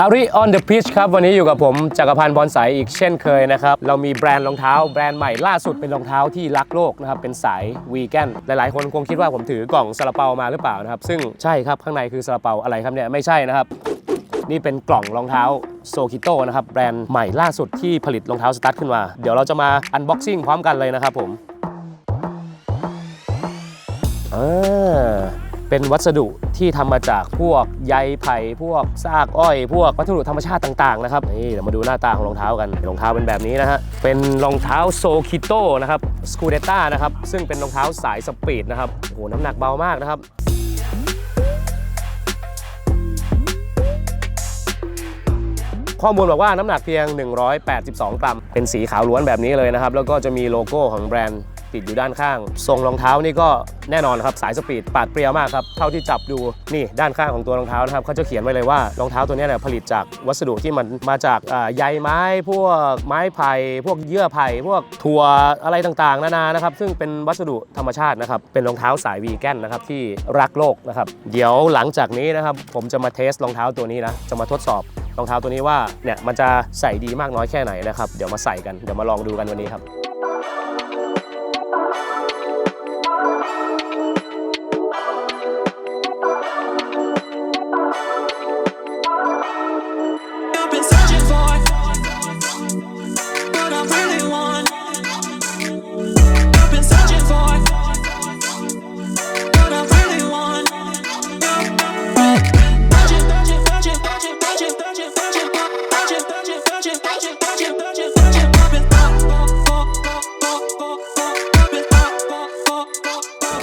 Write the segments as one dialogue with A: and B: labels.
A: อาริ on the pitch ครับ วันนี้อยู่กับผมจักรพันธ์บอลสายอีกเช่นเคยนะครับ เรามีแบรนด์รองเท้า แบรนด์ใหม่ล่าสุดเป็นรองเท้าที่รักโลกนะครับ เป็นสายวีแกนหลายๆ คนคงคิดว่าผมถือกล่องซาลาเปามาหรือเปล่านะครับ ซึ่งใช่ครับ ข้างในคือซาลาเปาอะไรครับเนี่ย ไม่ใช่นะครับ นี่เป็นกล่องรองเท้าโซคิโตนะครับแบรนด์ใหม่ล่าสุดที่ผลิตรองเท้าสตั๊ดขึ้นมาเดี๋ยวเราจะมาอันบ็อกซิ่งพร้อมกันเลยนะครับผมอ่า เป็นวัสดุที่ทำมาจากพวกใยไผ่พวกซากอ้อย พวกวัสดุธรรมชาติต่างๆนะครับนี่เดี๋ยวมาดูหน้าตาของรองเท้ากันรองเท้าเป็นแบบนี้นะฮะเป็นรองเท้าโซคิโตนะครับสกูเดต้านะครับซึ่งเป็นรองเท้าสายสปีดนะครับโอ้โหน้ำหนักเบามากนะครับข้อมูลบอกว่าน้ำหนักเพียง 182 กรัม เป็นสีขาวล้วนแบบนี้เลยนะครับ แล้วก็จะมีโลโก้ของแบรนด์ ติดอยู่ด้านข้าง ทรงรองเท้านี่ก็แน่นอนครับสายสปีดปาดเปรียวมากครับ เท่าที่จับดูนี่ด้านข้างของตัวรองเท้านะครับเขาจะเขียนไว้เลยว่ารองเท้าตัวนี้เนี่ยผลิตจากวัสดุที่มันมาจากใยไม้พวกไม้ไผ่พวกเยื่อไผ่พวกถั่วอะไรต่างๆ นานานะครับซึ่งเป็นวัสดุธรรมชาตินะครับเป็นรองเท้าสายวีแกนนะครับที่รักโลกนะครับเดี๋ยวหลังจากนี้นะครับผมจะมาเทสรองเท้าตัวนี้นะจะมาทดสอบรองเท้าตัวนี้ว่าเนี่ยมันจะใส่ดีมากน้อยแค่ไหนนะครับ เดี๋ยวมาใส่กัน เดี๋ยวมาลองดูกันวันนี้ครับ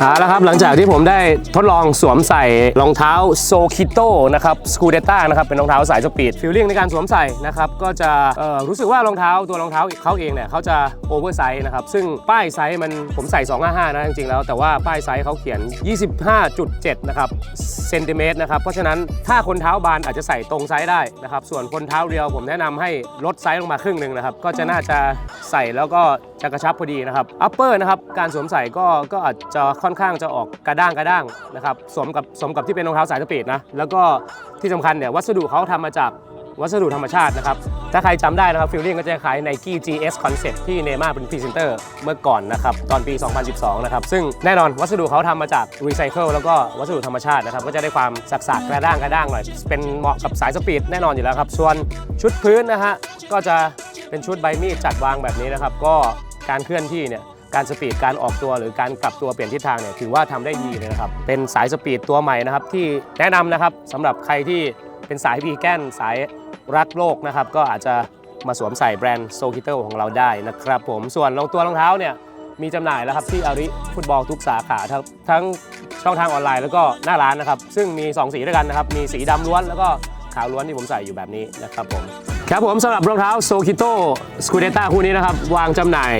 A: เอาละครับหลังจากที่ผมได้ทดลองสวมใส่รองเท้าโซคิโตนะครับสกูเดต้านะครับเป็นรองเท้าสายสปีดฟิลลิ่งในการสวมใส่นะครับก็จะรู้สึกว่ารองเท้าตัวรองเท้าเขาเองเนี่ยเขาจะโอเวอร์ไซส์นะครับซึ่งป้ายไซส์มันผมใส่ 255 นะจริงๆแล้วแต่ว่าป้ายไซส์เขาเขียน 25.7 นะครับเซนติเมตรนะครับเพราะฉะนั้นถ้าคนเท้าบานอาจจะใส่ตรงไซส์ได้นะครับส่วนคนเท้าเรียวผมแนะนำให้ลดไซส์ลงมาครึ่งหนึ่งนะครับก็จะน่าจะใส่แล้วก็ จะกระชับพอดีนะครับอัปเปอร์นะครับการสวมใส่ก็ก็อาจจะค่อนข้างจะออกกระด้างกระด้างนะครับสมกับสมกับที่เป็นรองเท้าสายสปีดนะแล้วก็ที่สำคัญเนี่ยวัสดุเขาทำมาจากวัสดุธรรมชาตินะครับ ถ้าใครจำได้นะครับฟิลลิ่งก็จะคล้าย Nike GS Concept ที่เนม่าเป็นพรีเซนเตอร์เมื่อก่อนนะครับ ตอนปี 2012 นะครับ ซึ่งแน่นอนวัสดุเขาทำมาจากรีไซเคิลแล้วก็วัสดุธรรมชาตินะครับ ก็จะได้ความสักๆกระด้างกระด้างหน่อย เป็นเหมาะกับสายสปีดแน่นอนอยู่แล้วครับ ส่วนชุดพื้นนะฮะ ก็จะเป็นชุดใบมีดจัดวางแบบนี้นะครับ ก็ การเคลื่อนที่เนี่ยการสปีดการออกตัวหรือการกลับตัวเปลี่ยนทิศทางเนี่ยถือว่าทำได้ดีเลยนะครับ เป็นสายสปีดตัวใหม่นะครับที่แนะนำนะครับสำหรับใครที่เป็นสายวีแกนสายรักโลกนะครับ ก็อาจจะมาสวมใส่แบรนด์โซคิเตอร์ของเราได้นะครับผมส่วนรองตัวรองเท้าเนี่ยมีจำหน่ายแล้วครับที่อาริฟุตบอลทุกสาขาทั้งช่องทางออนไลน์แล้วก็หน้าร้านนะครับ ซึ่งมี 2 สีด้วยกันนะครับ มีสีดำล้วนแล้วก็ขาวล้วนที่ผมใส่อยู่แบบนี้นะครับผม ครับผมสำหรับรองเท้าโซคิโตสกูเดต้าคู่นี้นะครับ วางจำหน่าย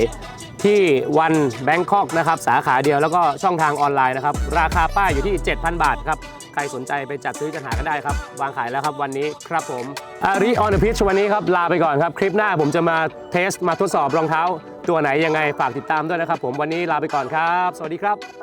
A: ที่วันแบงคอกนะครับ สาขาเดียวแล้วก็ช่องทางออนไลน์นะครับ ราคาป้ายอยู่ที่ 7,000 บาทครับ ใครสนใจไปจัดซื้อจัดหากันได้ครับ วางขายแล้วครับวันนี้ครับผมอาริออนพิชวันนี้ครับลาไปก่อนครับ คลิปหน้าผมจะมาเทสมาทดสอบรองเท้า ตัวไหนยังไงฝากติดตามด้วยนะครับ ผมวันนี้ลาไปก่อนครับ สวัสดีครับ